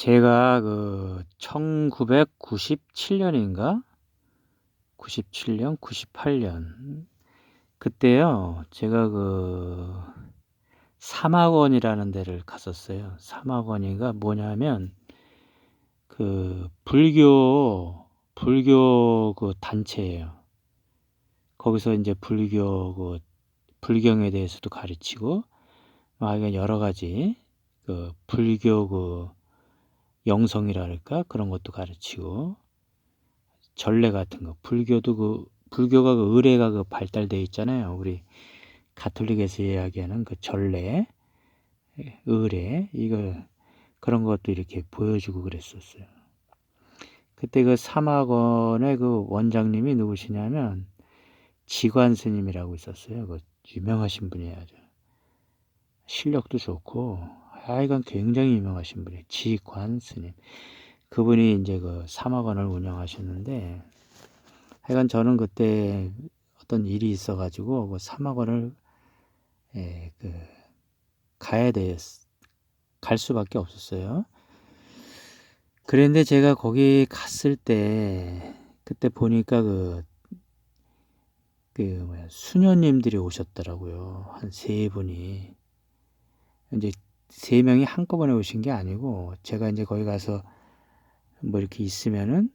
제가 그 1997년인가? 97년, 98년. 그때요, 제가 그 사막원이라는 데를 갔었어요. 사막원이가 뭐냐면 그 불교, 불교 그 단체예요. 거기서 이제 불교 그 불경에 대해서도 가르치고 막 여러 가지 그 불교 그 영성이라 할까 그런 것도 가르치고 전례 같은 거 불교도 그 불교가 그 의례가 그 발달돼 있잖아요. 우리 가톨릭에서 이야기하는 그 전례, 의례 이거 그런 것도 이렇게 보여주고 그랬었어요. 그때 그 사막원의 그 원장님이 누구시냐면 지관 스님이라고 있었어요. 그 유명하신 분이에요. 실력도 좋고 하여간 굉장히 유명하신 분이에요. 지관 스님. 그분이 이제 그 사막원을 운영하셨는데 하여간 저는 그때 어떤 일이 있어가지고 그 사막원을 예, 그 가야 돼, 갈 수밖에 없었어요. 그런데 제가 거기 갔을 때 그때 보니까 그, 그 뭐야 수녀님들이 오셨더라고요. 한 세 분이 이제 세 명이 한꺼번에 오신 게 아니고 제가 이제 거기 가서 뭐 이렇게 있으면은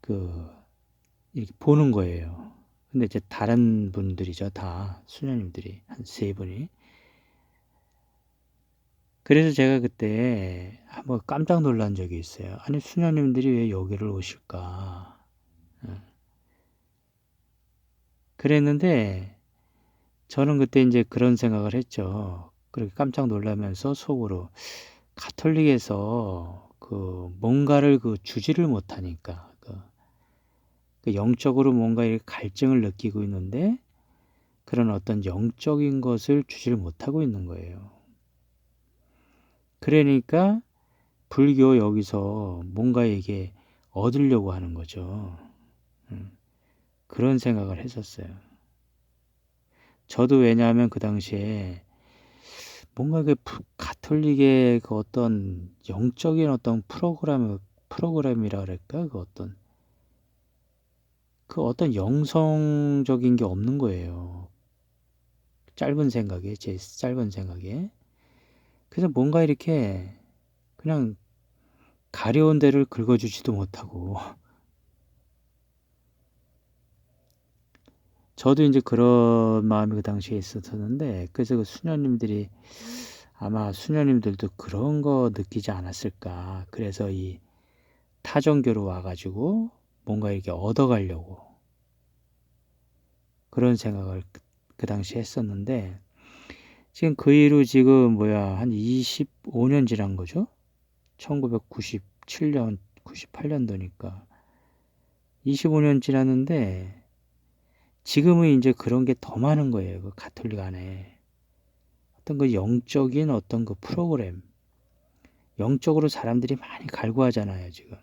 그 이렇게 보는 거예요. 근데 이제 다른 분들이죠. 다 수녀님들이 한 세 분이. 그래서 제가 그때 한번 깜짝 놀란 적이 있어요. 아니 수녀님들이 왜 여기를 오실까? 예. 그랬는데 저는 그때 이제 그런 생각을 했죠. 그렇게 깜짝 놀라면서 속으로 가톨릭에서 그 뭔가를 그 주지를 못하니까 그, 그 영적으로 뭔가 이렇게 갈증을 느끼고 있는데 그런 어떤 영적인 것을 주지를 못하고 있는 거예요. 그러니까 불교 여기서 뭔가 이게 얻으려고 하는 거죠. 음, 그런 생각을 했었어요. 저도 왜냐하면 그 당시에 뭔가 그 가톨릭의 그 어떤 영적인 어떤 프로그램 프로그램이라 그럴까 그 어떤 그 어떤 영성적인 게 없는 거예요. 짧은 생각에 제 짧은 생각에 그래서 뭔가 이렇게 그냥 가려운 데를 긁어주지도 못하고 저도 이제 그런 마음이 그 당시에 있었었는데 그래서 그 수녀님들이 아마 수녀님들도 그런 거 느끼지 않았을까. 그래서 이 타종교로 와가지고 뭔가 이렇게 얻어가려고 그런 생각을 그, 그 당시에 했었는데 지금 그 이후 지금 뭐야 한 25년 지난 거죠? 1997년 98년도니까 25년 지났는데 지금은 이제 그런 게 더 많은 거예요. 그 가톨릭 안에. 어떤 그 영적인 어떤 그 프로그램. 영적으로 사람들이 많이 갈구하잖아요, 지금.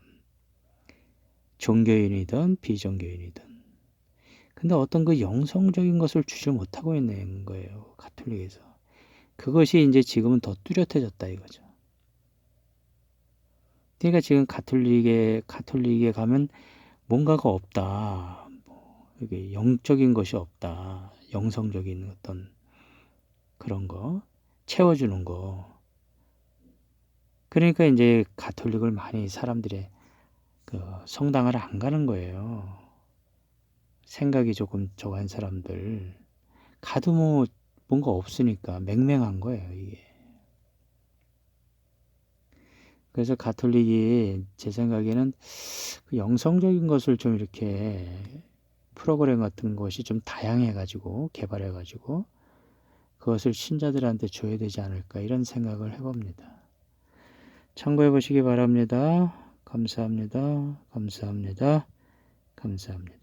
종교인이든 비종교인이든. 근데 어떤 그 영성적인 것을 주지 못하고 있는 거예요, 가톨릭에서. 그것이 이제 지금은 더 뚜렷해졌다 이거죠. 그러니까 지금 가톨릭에, 가톨릭에 가면 뭔가가 없다. 이게 영적인 것이 없다. 영성적인 어떤 그런 거 채워주는 거. 그러니까 이제 가톨릭을 많이 사람들의 그 성당을 안 가는 거예요. 생각이 조금 저한 사람들 가도 뭐 뭔가 없으니까 맹맹한 거예요 이게. 그래서 가톨릭이 제 생각에는 그 영성적인 것을 좀 이렇게 프로그램 같은 것이 좀 다양해가지고 개발해가지고 그것을 신자들한테 줘야 되지 않을까 이런 생각을 해봅니다. 참고해 보시기 바랍니다. 감사합니다. 감사합니다. 감사합니다.